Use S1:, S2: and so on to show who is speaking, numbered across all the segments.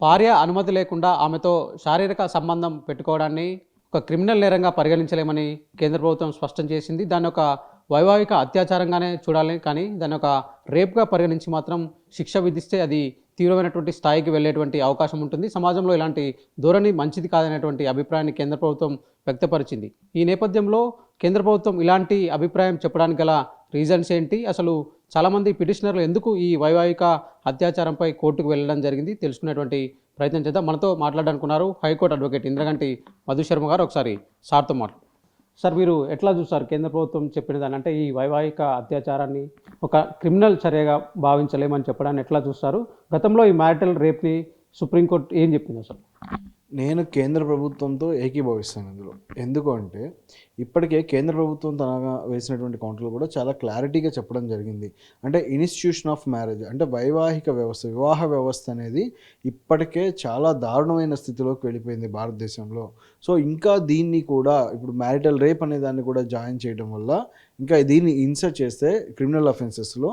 S1: భార్య అనుమతి లేకుండా ఆమెతో శారీరక సంబంధం పెట్టుకోవడాన్ని ఒక క్రిమినల్ నేరంగా పరిగణించలేమని కేంద్ర ప్రభుత్వం స్పష్టం చేసింది. దాన్ని ఒక వైవాహిక అత్యాచారంగానే చూడాలి కానీ దాన్ని ఒక రేప్గా పరిగణించి మాత్రం శిక్ష విధిస్తే అది తీవ్రమైనటువంటి స్థాయికి వెళ్ళేటువంటి అవకాశం ఉంటుంది. సమాజంలో ఇలాంటి ధోరణి మంచిది కాదనేటువంటి అభిప్రాయాన్ని కేంద్ర ప్రభుత్వం వ్యక్తపరిచింది. ఈ నేపథ్యంలో కేంద్ర ప్రభుత్వం ఇలాంటి అభిప్రాయం చెప్పడానికి గల రీజన్స్ ఏంటి? అసలు చాలామంది పిటిషనర్లు ఎందుకు ఈ వైవాహిక అత్యాచారంపై కోర్టుకు వెళ్ళడం జరిగింది తెలుసుకునేటువంటి ప్రయత్నం చేద్దాం. మనతో మాట్లాడాలనుకున్నారు high court advocate Indraganti Madhu Sharma గారు. ఒకసారి సార్తో మాట్లాడు సార్ మీరు ఎట్లా చూస్తారు కేంద్ర ప్రభుత్వం చెప్పిన దాని అంటే ఈ వైవాహిక అత్యాచారాన్ని ఒక క్రిమినల్ చర్యగా భావించలేమని చెప్పడాన్ని ఎట్లా చూస్తారు? గతంలో ఈ మ్యారిటల్ రేప్ని సుప్రీంకోర్టు ఏం చెప్పింది అసలు?
S2: నేను కేంద్ర ప్రభుత్వంతో ఏకీభవిస్తాను ఇందులో. ఎందుకు అంటే ఇప్పటికే కేంద్ర ప్రభుత్వం తనగా వేసినటువంటి కౌంటర్లు కూడా చాలా క్లారిటీగా చెప్పడం జరిగింది. అంటే ఇన్స్టిట్యూషన్ ఆఫ్ మ్యారేజ్ అంటే వైవాహిక వ్యవస్థ వివాహ వ్యవస్థ అనేది ఇప్పటికే చాలా దారుణమైన స్థితిలోకి వెళ్ళిపోయింది భారతదేశంలో. సో ఇంకా దీన్ని కూడా ఇప్పుడు మ్యారిటల్ రేప్ అనే దాన్ని కూడా జాయిన్ చేయడం వల్ల ఇంకా దీన్ని ఇన్సర్ట్ చేస్తే క్రిమినల్ అఫెన్సెస్లో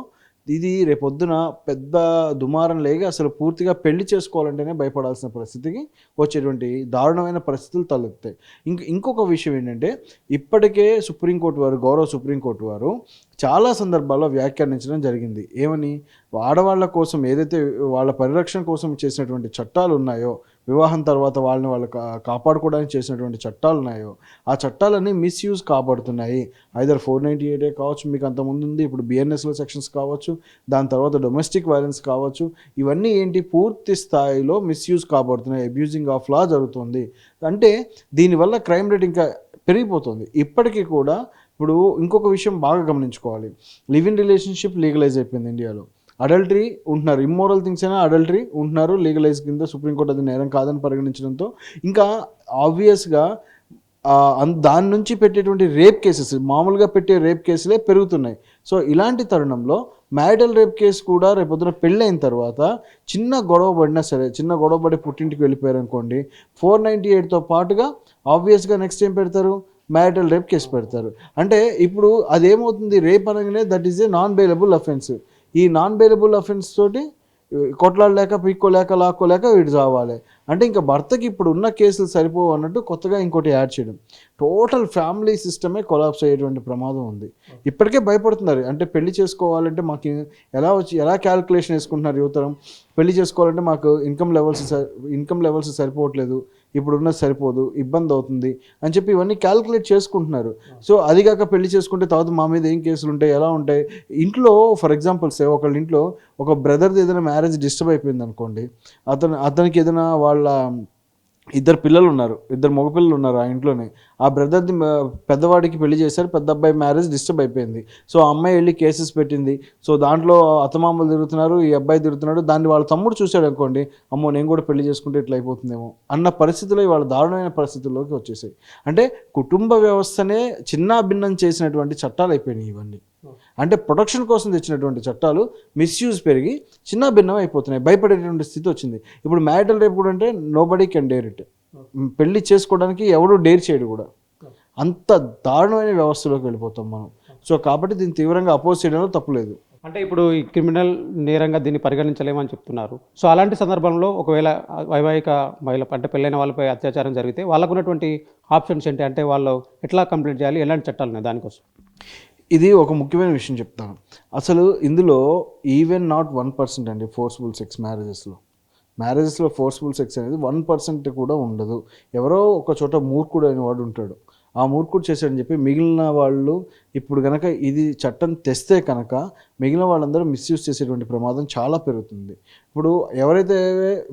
S2: ఇది రేపొద్దున పెద్ద దుమారం లేక అసలు పూర్తిగా పెళ్ళి చేసుకోవాలంటేనే భయపడాల్సిన పరిస్థితికి వచ్చేటువంటి దారుణమైన పరిస్థితులు తలెత్తాయి. ఇంక ఇంకొక విషయం ఏంటంటే ఇప్పటికే సుప్రీంకోర్టు వారు గౌరవ సుప్రీంకోర్టు వారు చాలా సందర్భాల్లో వ్యాఖ్యానించడం జరిగింది. ఏమని? ఆడవాళ్ళ కోసం ఏదైతే వాళ్ళ పరిరక్షణ కోసం చేసినటువంటి చట్టాలు ఉన్నాయో వివాహం తర్వాత వాళ్ళని వాళ్ళు కాపాడుకోవడానికి చేసినటువంటి చట్టాలు ఉన్నాయో ఆ చట్టాలన్నీ మిస్యూజ్ కాబడుతున్నాయి. ఐదర్ ఫోర్ నైంటీ ఎయిటే కావచ్చు మీకు అంత ఉంది ఇప్పుడు బిఎన్ఎస్లో సెక్షన్స్ కావచ్చు దాని తర్వాత డొమెస్టిక్ వైలెన్స్ కావచ్చు ఇవన్నీ ఏంటి? పూర్తి స్థాయిలో మిస్యూజ్ కాబడుతున్నాయి అబ్యూజింగ్ ఆఫ్ లా జరుగుతుంది. అంటే దీనివల్ల క్రైమ్ రేట్ ఇంకా పెరిగిపోతుంది. ఇప్పటికీ కూడా ఇప్పుడు ఇంకొక విషయం బాగా గమనించుకోవాలి. లివ్ ఇన్ రిలేషన్షిప్ లీగలైజ్ అయిపోయింది ఇండియాలో. అడల్టరీ ఉంటున్నారు. ఇమ్మోరల్ థింగ్స్ అయినా అడల్టరీ ఉంటున్నారు. లీగలైజ్ కింద సుప్రీంకోర్టు అది నేరం కాదని పరిగణించడంతో. ఇంకా ఆబ్వియస్గా దాని నుంచి పెట్టేటువంటి రేప్ కేసెస్ మామూలుగా పెట్టే రేప్ కేసులే పెరుగుతున్నాయి. సో ఇలాంటి తరుణంలో మ్యారిటల్ రేప్ కేసు కూడా రేపొద్దున పెళ్ళైన తర్వాత చిన్న గొడవ పడినా సరే చిన్న గొడవ పడి పుట్టింటికి వెళ్ళిపోయారనుకోండి ఫోర్ నైంటీ ఎయిట్తో పాటుగా ఆబ్వియస్గా నెక్స్ట్ ఏం పెడతారు? మ్యారిటల్ రేప్ కేసు పెడతారు. అంటే ఇప్పుడు అదేమవుతుంది? రేప్ అనగానే that is a non bailable offence ఈ నాన్ బేరబుల్ అఫెన్స్ తోటి కొట్లాడలేక పీక్కోలేక లాక్కోలేక వీడు చావాలి. అంటే ఇంకా భర్తకి ఇప్పుడు ఉన్న కేసులు సరిపోవు అన్నట్టు కొత్తగా ఇంకోటి యాడ్ చేయడం. టోటల్ ఫ్యామిలీ సిస్టమే కొలాప్స్ అయ్యేటువంటి ప్రమాదం ఉంది. ఇప్పటికే భయపడుతున్నారు. అంటే పెళ్ళి చేసుకోవాలంటే మాకు ఎలా వచ్చి ఎలా క్యాలిక్యులేషన్ వేసుకుంటున్నారు యువతరం? పెళ్ళి చేసుకోవాలంటే మాకు ఇన్కమ్ లెవెల్స్ ఇన్కమ్ లెవెల్స్ సరిపోవట్లేదు. ఇప్పుడున్న సరిపోదు ఇబ్బంది అవుతుంది అని చెప్పి ఇవన్నీ క్యాలిక్యులేట్ చేసుకుంటున్నారు. సో అది కాక పెళ్ళి చేసుకుంటే తర్వాత మా మీద ఏం కేసులు ఉంటాయి ఎలా ఉంటాయి? ఇంట్లో ఫర్ ఎగ్జాంపుల్ సే ఒకళ్ళ ఇంట్లో ఒక బ్రదర్ది ఏదైనా మ్యారేజ్ డిస్టర్బ్ అయిపోయింది అనుకోండి అతను అతనికి ఏదైనా వాళ్ళ ఇద్దరు పిల్లలు ఉన్నారు ఇద్దరు మగపిల్లలు ఉన్నారు ఆ ఇంట్లోనే. ఆ బ్రదర్ది పెద్దవాడికి పెళ్ళి చేశారు పెద్ద అబ్బాయి మ్యారేజ్ డిస్టర్బ్ అయిపోయింది. సో ఆ అమ్మాయి వెళ్ళి కేసెస్ పెట్టింది. సో దాంట్లో అత్తమామలు తిరుగుతున్నారు ఈ అబ్బాయి తిరుగుతున్నాడు. దాన్ని వాళ్ళ తమ్ముడు చూశాడు అనుకోండి అమ్మో నేను కూడా పెళ్ళి చేసుకుంటే ఇట్లా అయిపోతుందేమో అన్న పరిస్థితిలో వాళ్ళ దారుణమైన పరిస్థితుల్లోకి వచ్చేసాయి. అంటే కుటుంబ వ్యవస్థనే చిన్న భిన్నం చేసినటువంటి చట్టాలు అయిపోయినాయి ఇవన్నీ. అంటే ప్రొటెక్షన్ కోసం తెచ్చినటువంటి చట్టాలు మిస్యూజ్ పెరిగి చిన్న భిన్నం అయిపోతున్నాయి భయపడేటువంటి స్థితి వచ్చింది. ఇప్పుడు మ్యారిటల్ రేపు కూడా అంటే nobody can dare it పెళ్ళి చేసుకోవడానికి ఎవడు డేర్ చేయడు కూడా. అంత దారుణమైన వ్యవస్థలోకి వెళ్ళిపోతాం మనం. సో కాబట్టి దీన్ని తీవ్రంగా అపోజ్ చేయడంలో తప్పులేదు
S1: అంటే ఇప్పుడు ఈ క్రిమినల్ నేరంగా దీన్ని పరిగణించలేమని చెప్తున్నారు. సో అలాంటి సందర్భంలో ఒకవేళ వైవాహిక మహిళ అంటే పెళ్ళైన వాళ్ళపై అత్యాచారం జరిగితే వాళ్ళకు ఉన్నటువంటి ఆప్షన్స్ ఏంటి? అంటే వాళ్ళు ఎట్లా కంప్లీట్ చేయాలి? ఎలాంటి చట్టాలు ఉన్నాయి దానికోసం?
S2: ఇది ఒక ముఖ్యమైన విషయం చెప్తాను. అసలు ఇందులో ఈవెన్ నాట్ వన్ పర్సెంట్ అండి ఫోర్స్ఫుల్ సెక్స్ మ్యారేజెస్లో మ్యారేజెస్లో ఫోర్స్ఫుల్ సెక్స్ అనేది వన్ పర్సెంట్ కూడా ఉండదు. ఎవరో ఒక చోట మూర్ఖుడు అయిన వాడు ఉంటాడు. ఆ మూర్ఖుడు చేశాడని చెప్పి మిగిలిన వాళ్ళు ఇప్పుడు కనుక ఇది చట్టం తెస్తే కనుక మిగిలిన వాళ్ళందరూ మిస్యూజ్ చేసేటువంటి ప్రమాదం చాలా పెరుగుతుంది. ఇప్పుడు ఎవరైతే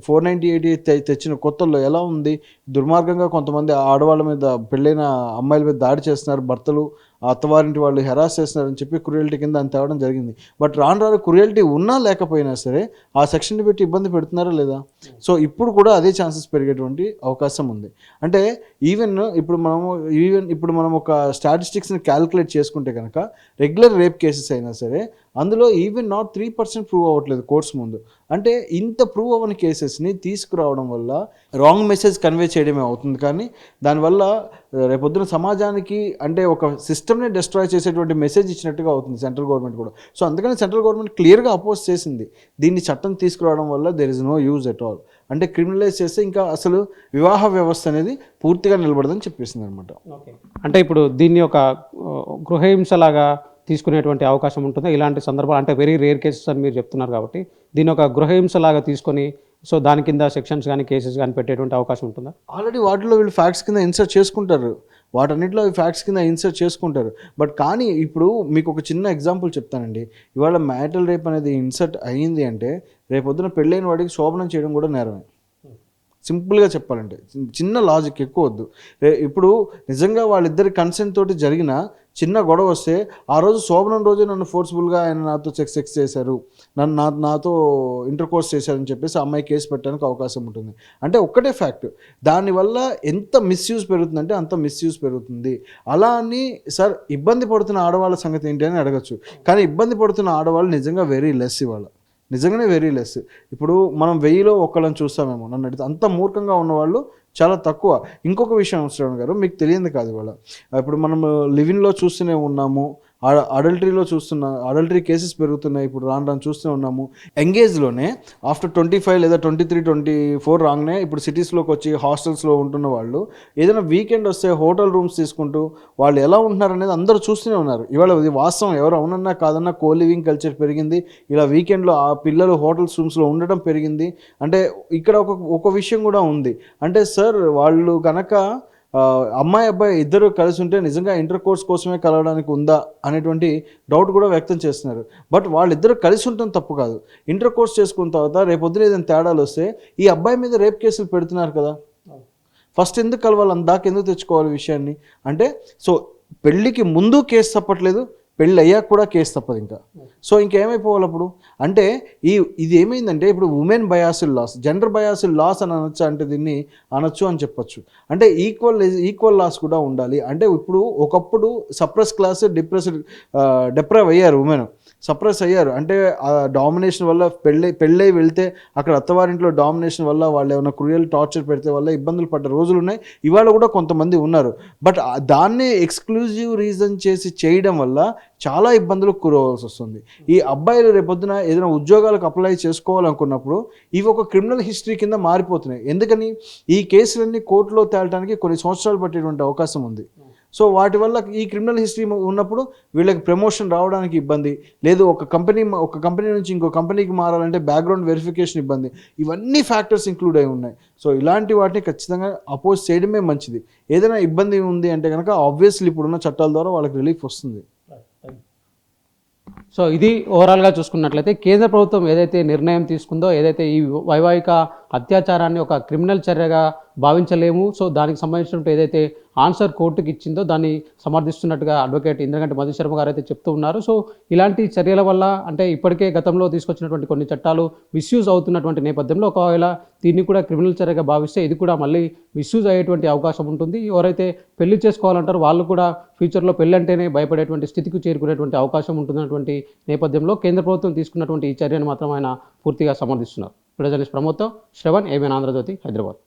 S2: ఫోర్ నైంటీ ఎయిట్ తెచ్చిన కొత్తల్లో ఎలా ఉంది? దుర్మార్గంగా కొంతమంది ఆడవాళ్ళ మీద పెళ్ళైన అమ్మాయిల మీద దాడి చేస్తున్నారు భర్తలు అత్తవారింటి వాళ్ళు హెరాస్ చేస్తున్నారని చెప్పి క్రూయల్టీ కింద అని తేవడం జరిగింది. బట్ రాను రాను క్రూయల్టీ ఉన్నా లేకపోయినా సరే ఆ సెక్షన్ని పెట్టి ఇబ్బంది పెడుతున్నారా లేదా? సో ఇప్పుడు కూడా అదే ఛాన్సెస్ పెరిగేటువంటి అవకాశం ఉంది. అంటే ఈవెన్ ఇప్పుడు మనము ఈవెన్ ఇప్పుడు మనం ఒక స్టాటిస్టిక్స్ని క్యాలిక్యులేట్ చేసుకుంటే కనుక రెగ్యులర్ రేప్ కేసెస్ అయినా సరే అందులో even not three percent prove అవ్వట్లేదు కోర్సు ముందు. అంటే ఇంత ప్రూవ్ అవ్వని కేసెస్ని తీసుకురావడం వల్ల రాంగ్ మెసేజ్ కన్వే చేయడమే అవుతుంది. కానీ దానివల్ల రేపొద్దున సమాజానికి అంటే ఒక సిస్టమ్ని డిస్ట్రాయ్ చేసేటువంటి మెసేజ్ ఇచ్చినట్టుగా అవుతుంది సెంట్రల్ గవర్నమెంట్ కూడా. సో అందుకని సెంట్రల్ గవర్నమెంట్ క్లియర్గా అపోజ్ చేసింది. దీన్ని చట్టం తీసుకురావడం వల్ల there is no use at all అంటే క్రిమినలైజ్ చేస్తే ఇంకా అసలు వివాహ వ్యవస్థ అనేది పూర్తిగా నిలబడదని చెప్పేసింది అనమాట
S1: అంటే ఇప్పుడు దీన్ని ఒక గృహహింసలాగా తీసుకునేటువంటి అవకాశం ఉంటుంది. ఇలాంటి సందర్భాలు అంటే వెరీ రేర్ కేసెస్ అని మీరు చెప్తున్నారు కాబట్టి దీని ఒక గృహహింసలాగా తీసుకొని సో దాని కింద సెక్షన్స్ కానీ కేసెస్ కానీ పెట్టేటువంటి అవకాశం ఉంటుందా?
S2: ఆల్రెడీ వాటిలో వీళ్ళు ఫ్యాక్ట్స్ కింద ఇన్సర్ట్ చేసుకుంటారు. వాటన్నిటిలో ఫ్యాక్ట్స్ కింద ఇన్సర్ట్ చేసుకుంటారు. బట్ కానీ ఇప్పుడు మీకు ఒక చిన్న ఎగ్జాంపుల్ చెప్తానండి. ఇవాళ మ్యాటల్ రేప్ అనేది ఇన్సర్ట్ అయ్యింది అంటే రేపొద్దున పెళ్ళైన వాడికి శోభనం చేయడం కూడా నేరమే. సింపుల్గా చెప్పాలంటే చిన్న- లాజిక్ ఎక్కువ వద్దు. ఇప్పుడు నిజంగా వాళ్ళిద్దరి కన్సెంట్ తోటి జరిగిన చిన్న గొడవ వస్తే ఆ రోజు శోభనం రోజే నన్ను ఫోర్స్ఫుల్గా ఆయన నాతో సెక్స్ సెక్స్ చేశారు. నన్ను నా నాతో ఇంటర్ కోర్స్ చేశారని చెప్పేసి అమ్మాయి కేసు పెట్టడానికి అవకాశం ఉంటుంది. అంటే ఒక్కటే ఫ్యాక్ట్ దానివల్ల ఎంత మిస్యూజ్ పెరుగుతుందంటే అంత మిస్యూజ్ పెరుగుతుంది. అలా అని సార్ ఇబ్బంది పడుతున్న ఆడవాళ్ళ సంగతి ఏంటి అని అడగచ్చు. కానీ ఇబ్బంది పడుతున్న ఆడవాళ్ళు నిజంగా వెరీ లెస్ ఇవాళ. నిజంగానే వెరీ లెస్ ఇప్పుడు మనం వెయ్యిలో ఒక్కళ్ళని చూస్తామేమో నన్ను అడిగితే అంత మూర్ఖంగా ఉన్నవాళ్ళు చాలా తక్కువ. ఇంకొక విషయం శ్రవణ్ గారు మీకు తెలియదు కాదు ఇవాళ. ఇప్పుడు మనం uh, లివిన్లో చూస్తూనే ఉన్నాము అడల్టరీలో చూస్తున్న అడల్టరీ కేసెస్ పెరుగుతున్నాయి. ఇప్పుడు రాను రాను చూస్తూనే ఉన్నాము. ఎంగేజ్లోనే ఆఫ్టర్ ట్వంటీ ఫైవ్ లేదా ట్వంటీ త్రీ ట్వంటీ ఫోర్ రాగానే ఇప్పుడు సిటీస్లోకి వచ్చి హాస్టల్స్లో ఉంటున్న వాళ్ళు ఏదైనా వీకెండ్ వస్తే హోటల్ రూమ్స్ తీసుకుంటూ వాళ్ళు ఎలా ఉంటున్నారు అనేది అందరూ చూస్తూనే ఉన్నారు. ఇవాళ ఇది వాస్తవం. ఎవరు అవునన్నా కాదన్నా కో లివింగ్ కల్చర్ పెరిగింది. ఇలా వీకెండ్లో ఆ పిల్లలు హోటల్స్ రూమ్స్లో ఉండడం పెరిగింది. అంటే ఇక్కడ ఒక ఒక విషయం కూడా ఉంది. అంటే సార్ వాళ్ళు కనుక అమ్మాయి అబ్బాయి ఇద్దరు కలిసి ఉంటే నిజంగా ఇంటర్ కోర్స్ కోసమే కలవడానికి ఉందా అనేటువంటి డౌట్ కూడా వ్యక్తం చేస్తున్నారు. బట్ వాళ్ళిద్దరు కలిసి ఉండటం తప్పు కాదు. ఇంటర్ కోర్స్ చేసుకున్న తర్వాత రేపొద్దున ఏదైనా తేడాలు వస్తే ఈ అబ్బాయి మీద రేప్ కేసులు పెడుతున్నారు కదా. ఫస్ట్ ఎందుకు కలవాలి? అందాక ఎందుకు తెచ్చుకోవాలి విషయాన్ని? అంటే సో పెళ్ళికి ముందు కేసు తప్పట్లేదు పెళ్ళి అయ్యాక కూడా కేసు తప్పదు ఇంకా. సో ఇంకేమైపోవాలి అప్పుడు అంటే ఈ ఇది ఏమైందంటే ఇప్పుడు women biased laws gender biased laws అని అనొచ్చు అంటే దీన్ని అనొచ్చు అని చెప్పొచ్చు. అంటే ఈక్వల్ ఈక్వల్ లాస్ కూడా ఉండాలి. అంటే ఇప్పుడు ఒకప్పుడు సప్రెస్ క్లాస్ డిప్రెస్డ్ డిప్రైవ్ అయ్యారు ఉమెన్. సప్రెస్ అయ్యారు. అంటే ఆ డామినేషన్ వల్ల పెళ్ళై పెళ్ళై వెళ్తే అక్కడ అత్తవారింట్లో డామినేషన్ వల్ల వాళ్ళు ఏమైనా క్రూయల్ టార్చర్ పెడితే వల్ల ఇబ్బందులు పడ్డ రోజులు ఉన్నాయి. ఇవాళ కూడా కొంతమంది ఉన్నారు. బట్ దాన్ని దాన్నే ఎక్స్క్లూజివ్ రీజన్ చేసి చేయడం వల్ల చాలా ఇబ్బందులకు గురవలసి వస్తుంది. ఈ అబ్బాయిలు రేపొద్దున ఏదైనా ఉద్యోగాలకు అప్లై చేసుకోవాలనుకున్నప్పుడు ఇవి ఒక క్రిమినల్ హిస్టరీ కింద మారిపోతున్నాయి. ఎందుకని? ఈ కేసులన్నీ కోర్టులో తేలటానికి కొన్ని సంవత్సరాలు పట్టేటువంటి అవకాశం ఉంది. సో వాటి వల్ల ఈ క్రిమినల్ హిస్టరీ ఉన్నప్పుడు వీళ్ళకి ప్రమోషన్ రావడానికి ఇబ్బంది. లేదు ఒక కంపెనీ ఒక కంపెనీ నుంచి ఇంకో కంపెనీకి మారాలంటే బ్యాక్గ్రౌండ్ వెరిఫికేషన్ ఇబ్బంది. ఇవన్నీ ఫ్యాక్టర్స్ ఇంక్లూడ్ అయి ఉన్నాయి. సో ఇలాంటి వాటిని ఖచ్చితంగా అపోజ్ చేయడమే మంచిది. ఏదైనా ఇబ్బంది ఉంది అంటే కనుక ఆబ్వియస్లీ ఇప్పుడున్న చట్టాల ద్వారా వాళ్ళకి రిలీఫ్ వస్తుంది.
S1: సో ఇది ఓవరాల్గా చూసుకున్నట్లయితే కేంద్ర ప్రభుత్వం ఏదైతే నిర్ణయం తీసుకుందో ఏదైతే ఈ వైవాహిక అత్యాచారాన్ని ఒక క్రిమినల్ చర్యగా భావించలేము. సో దానికి సంబంధించినట్టు ఏదైతే ఆన్సర్ కోర్టుకి ఇచ్చిందో దాన్ని సమర్థిస్తున్నట్టుగా అడ్వకేట్ ఇంద్రగంటి మధుశర్మ గారు అయితే చెప్తూ ఉన్నారు. సో ఇలాంటి చర్యల వల్ల అంటే ఇప్పటికే గతంలో తీసుకొచ్చినటువంటి కొన్ని చట్టాలు మిస్యూజ్ అవుతున్నటువంటి నేపథ్యంలో ఒకవేళ దీన్ని కూడా క్రిమినల్ చర్యగా భావిస్తే ఇది కూడా మళ్ళీ మిస్యూజ్ అయ్యేటువంటి అవకాశం ఉంటుంది. ఎవరైతే పెళ్ళి చేసుకోవాలంటారో వాళ్ళు కూడా ఫ్యూచర్లో పెళ్ళి అంటేనే భయపడేటువంటి స్థితికి చేరుకునేటువంటి అవకాశం ఉంటున్నటువంటి నేపథ్యంలో కేంద్ర ప్రభుత్వం తీసుకున్నటువంటి ఈ చర్యను మాత్రం ఆయన పూర్తిగా సమర్థిస్తున్నారు. ప్రజలిస్ట్ ప్రమోద్తో శ్రవణ్ ఏబిఎన్ ఆంధ్రజ్యోతి హైదరాబాద్.